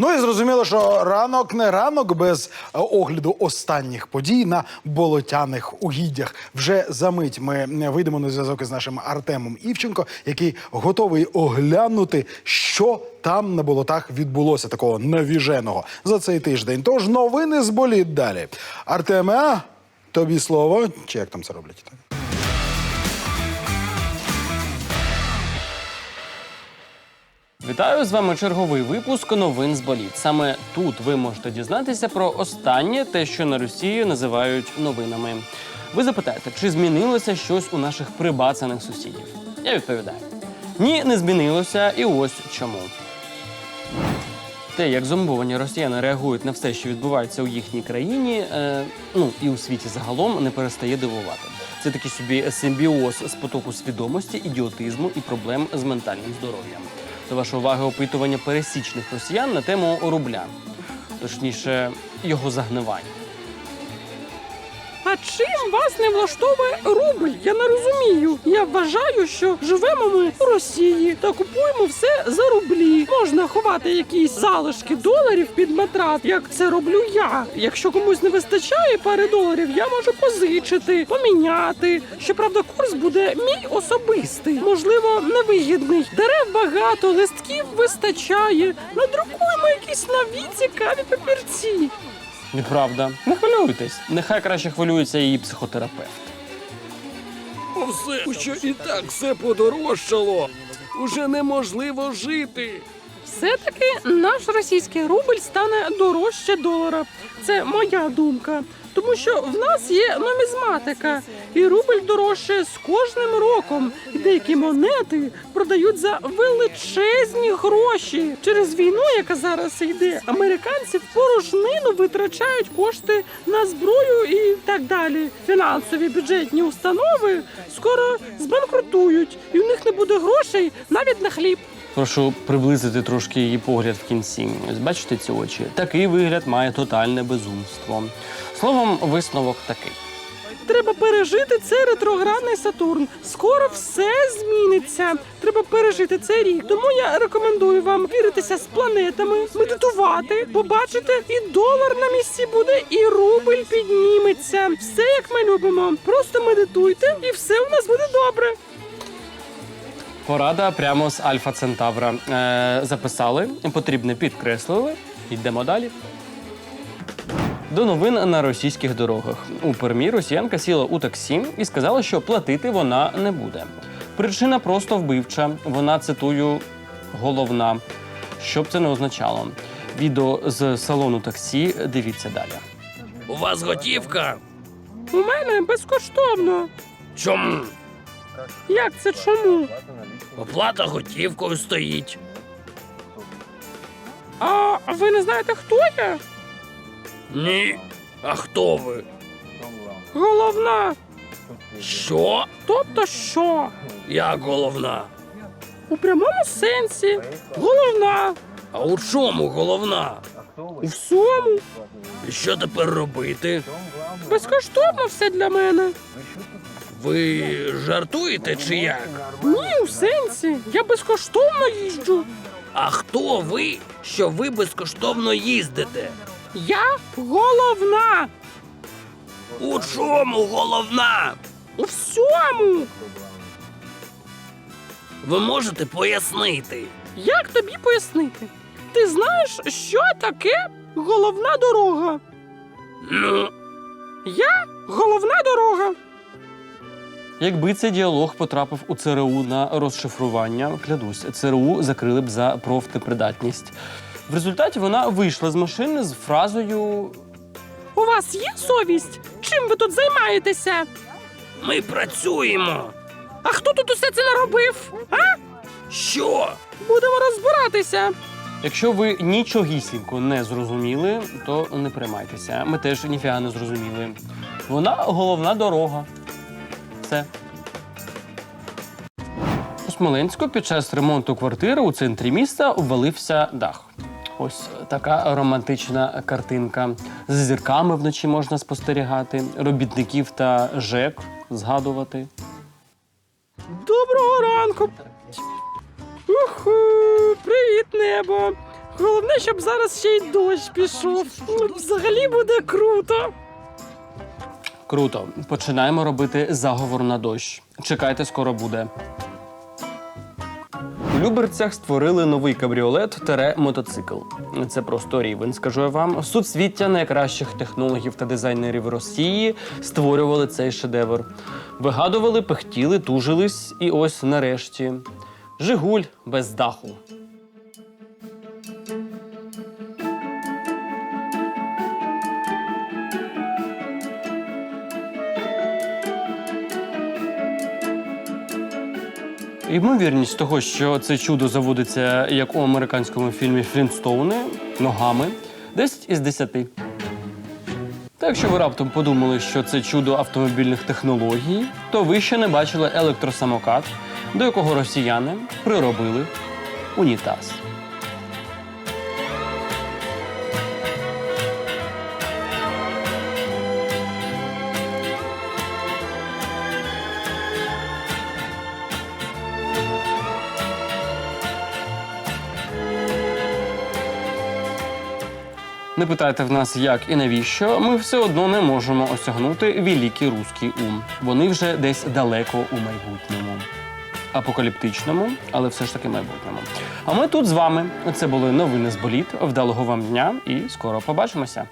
Ну і зрозуміло, що ранок не ранок без е, огляду останніх подій на болотяних угіддях. Вже за мить ми е, вийдемо на зв'язок із нашим Артемом Івченко, який готовий оглянути, що там на болотах відбулося такого навіженого за цей тиждень. Тож новини з боліт далі. Артеме, тобі слово. Чи як там це роблять? Вітаю з вами черговий випуск новин з боліт. Саме тут ви можете дізнатися про останнє, те, що на Росії називають новинами. Ви запитаєте, чи змінилося щось у наших прибацаних сусідів? Я відповідаю: ні, не змінилося, і ось чому. Те, як зомбовані росіяни реагують на все, що відбувається у їхній країні, е, ну і у світі загалом не перестає дивувати. Це такий собі симбіоз з потоку свідомості, ідіотизму і проблем з ментальним здоров'ям. До вашої уваги опитування пересічних росіян на тему рубля, точніше, його загнивання. А чим вас не влаштовує рубль? Я не розумію. Я вважаю, що живемо ми у Росії та купуємо все за рублі. Можна ховати якісь залишки доларів під матрас, як це роблю я. Якщо комусь не вистачає пари доларів, я можу позичити, поміняти. Щоправда, курс буде мій особистий, можливо, невигідний. Дерев багато, листків вистачає. Надрукуємо якісь нові цікаві папірці. Неправда, не хвилюйтесь. Нехай краще хвилюється її психотерапевт. Все, що і так все подорожчало. Уже неможливо жити. Все-таки наш російський рубль стане дорожче долара. Це моя думка. Тому що в нас є нумізматика, і рубль дорожче з кожним роком. Деякі монети продають за величезні гроші. Через війну, яка зараз йде, американці в порожнину витрачають кошти на зброю і так далі. Фінансові бюджетні установи скоро збанкрутують, і у них не буде грошей навіть на хліб. Прошу приблизити трошки її погляд в кінці. Ось бачите ці очі? Такий вигляд має тотальне безумство. Словом, висновок такий. Треба пережити цей ретроградний Сатурн. Скоро все зміниться. Треба пережити цей рік. Тому я рекомендую вам віритися з планетами, медитувати, побачите, і долар на місці буде, і рубль підніметься. Все як ми любимо. Просто медитуйте, і все у нас буде добре. Порада прямо з Альфа Центавра. Е, записали, потрібне підкреслили. Йдемо далі. До новин на російських дорогах. У Пермі росіянка сіла у таксі і сказала, що платити вона не буде. Причина просто вбивча. Вона цитую головна. Що б це не означало. Відео з салону таксі. Дивіться далі. У вас готівка? У мене безкоштовно. Чому? Як це чому? Оплата готівкою стоїть. А ви не знаєте, хто я? Ні. А хто ви? Головна. Що? Тобто що? Як головна? У прямому сенсі. Головна. А у чому головна? У всьому. І що тепер робити? Безкоштовно все для мене. Ви жартуєте чи як? Ні, у сенсі. Я безкоштовно їжджу. А хто ви, що ви безкоштовно їздите? Я головна. У чому головна? У всьому. Ви можете пояснити? Як тобі пояснити? Ти знаєш, що таке головна дорога? Ну, Я головна дорога. Якби цей діалог потрапив у ЦРУ на розшифрування, клянусь, ЦРУ закрили б за профтепридатність. В результаті вона вийшла з машини з фразою У вас є совість? Чим ви тут займаєтеся? ми працюємо. А хто тут усе це наробив? А? Що? Будемо розбиратися. Якщо ви нічогісінько не зрозуміли, то не приймайтеся. Ми теж ніфіга не зрозуміли. Вона головна дорога. Все. У Смоленську під час ремонту квартири у центрі міста обвалився дах. Ось така романтична картинка. З зірками вночі можна спостерігати, робітників та ЖЕК згадувати. Доброго ранку. Уху, привіт, небо. Головне, щоб зараз ще й дощ пішов. Взагалі буде круто. Круто. Починаємо робити заговор на дощ. Чекайте, скоро буде. У Люберцях створили новий кабріолет тере мотоцикл. Це просто рівень, скажу я вам. Суцвіття найкращих технологів та дизайнерів Росії створювали цей шедевр. Вигадували, пихтіли, тужились, і ось нарешті. Жигуль без даху. Ймовірність того, що це чудо заводиться, як у американському фільмі Флінстоуни, ногами, 10 із 10. Та якщо ви раптом подумали, що це чудо автомобільних технологій, то ви ще не бачили електросамокат, до якого росіяни приробили унітаз. Не питайте в нас, як і навіщо. Ми все одно не можемо осягнути великий руський ум. Вони вже десь далеко у майбутньому. Апокаліптичному, але все ж таки майбутньому. А ми тут з вами. Це були новини з боліт. Вдалого вам дня і скоро побачимося.